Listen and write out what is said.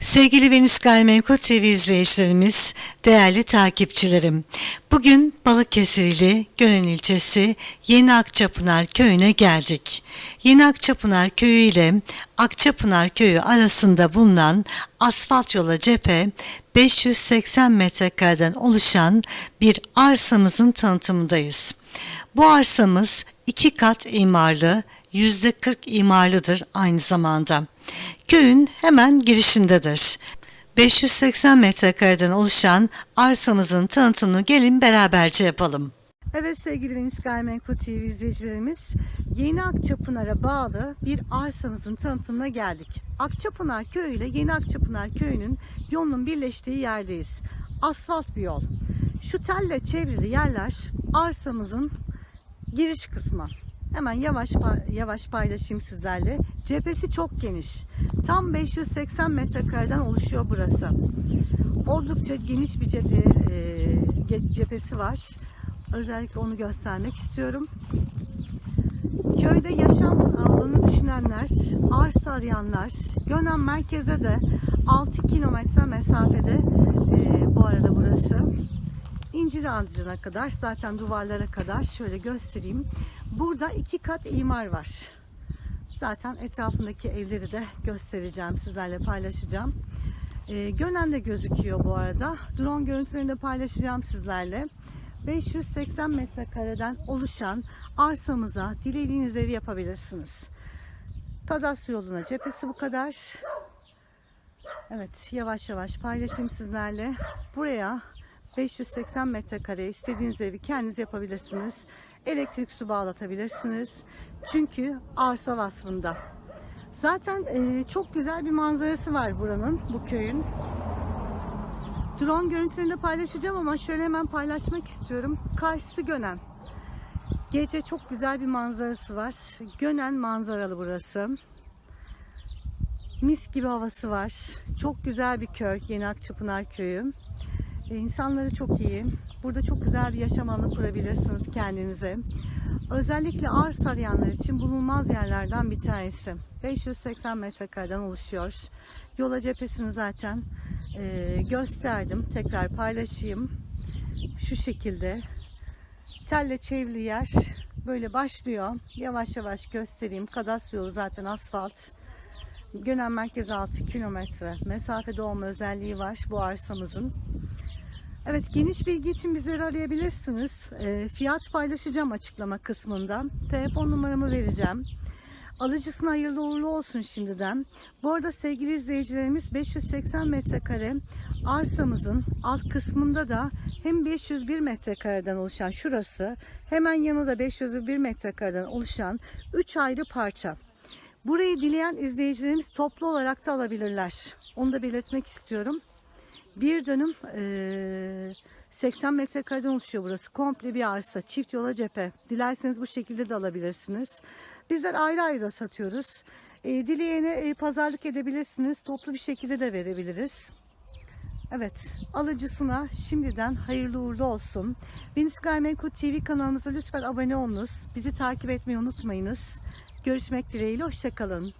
Sevgili Venüs Gayrimenkul TV izleyicilerimiz, değerli takipçilerim. Bugün Balıkesirli Gönen ilçesi Yeni Akçapınar köyüne geldik. Yeni Akçapınar köyü ile Akçapınar köyü arasında bulunan asfalt yola cephe 580 metrekareden oluşan bir arsamızın tanıtımındayız. Bu arsamız iki kat imarlı, yüzde 40 imarlıdır aynı zamanda. Köyün hemen girişindedir. 580 metrekareden oluşan arsamızın tanıtımını gelin beraberce yapalım. Evet sevgili Venüs Gayrimenkul TV izleyicilerimiz, Yeni Akçapınar'a bağlı bir arsamızın tanıtımına geldik. Akçapınar Köyü ile Yeni Akçapınar Köyü'nün yolunun birleştiği yerdeyiz. Asfalt bir yol. Şu telle çevrili yerler arsamızın giriş kısmı. Hemen yavaş yavaş paylaşayım sizlerle. Cephesi çok geniş. Tam 580 metrekareden oluşuyor burası. Oldukça geniş bir cephe, e, cephesi var. Özellikle onu göstermek istiyorum. Köyde yaşam alanı düşünenler, arsa arayanlar, Gönen merkeze de 6 kilometre mesafede e, bu arada burası. İncir ağacına kadar zaten duvarlara kadar şöyle göstereyim. Burada iki kat imar var. Zaten etrafındaki evleri de göstereceğim sizlerle paylaşacağım. Ee, Gönen de gözüküyor bu arada. Drone görüntülerini de paylaşacağım sizlerle. 580 metrekareden oluşan arsamıza dilediğiniz evi yapabilirsiniz. Kadastro yoluna cephesi bu kadar. Evet yavaş yavaş paylaşayım sizlerle. Buraya 580 metrekare istediğiniz evi kendiniz yapabilirsiniz. Elektrik su bağlatabilirsiniz. Çünkü arsa vasfında. Zaten e, çok güzel bir manzarası var buranın, bu köyün. Drone görüntülerini de paylaşacağım ama şöyle hemen paylaşmak istiyorum. Karşısı Gönen. Gece çok güzel bir manzarası var. Gönen manzaralı burası. Mis gibi havası var. Çok güzel bir köy, Yeni Akçapınar Köyü. E, İnsanları çok iyi. Burada çok güzel bir yaşam alanı kurabilirsiniz kendinize. Özellikle arsa arayanlar için bulunmaz yerlerden bir tanesi. 580 metrekareden oluşuyor. Yola cephesini zaten e, gösterdim. Tekrar paylaşayım. Şu şekilde. Telle çevrili yer böyle başlıyor. Yavaş yavaş göstereyim. Kadastro yolu zaten asfalt. Gönen merkeze 6 kilometre mesafede olma özelliği var bu arsamızın. Evet geniş bilgi için bizleri arayabilirsiniz. E, fiyat paylaşacağım açıklama kısmında. Telefon numaramı vereceğim. Alıcısına hayırlı uğurlu olsun şimdiden. Bu arada sevgili izleyicilerimiz 580 metrekare arsamızın alt kısmında da hem 501 metrekareden oluşan şurası hemen yanında 501 metrekareden oluşan 3 ayrı parça. Burayı dileyen izleyicilerimiz toplu olarak da alabilirler. Onu da belirtmek istiyorum. Bir dönüm eee, 80 metrekareden oluşuyor burası. Komple bir arsa. Çift yola cephe. Dilerseniz bu şekilde de alabilirsiniz. Bizler ayrı ayrı da satıyoruz. E, dileyene e, pazarlık edebilirsiniz. Toplu bir şekilde de verebiliriz. Evet, alıcısına şimdiden hayırlı uğurlu olsun. Venüs Gayrimenkul TV kanalımıza lütfen abone olunuz. Bizi takip etmeyi unutmayınız. Görüşmek dileğiyle, hoşçakalın.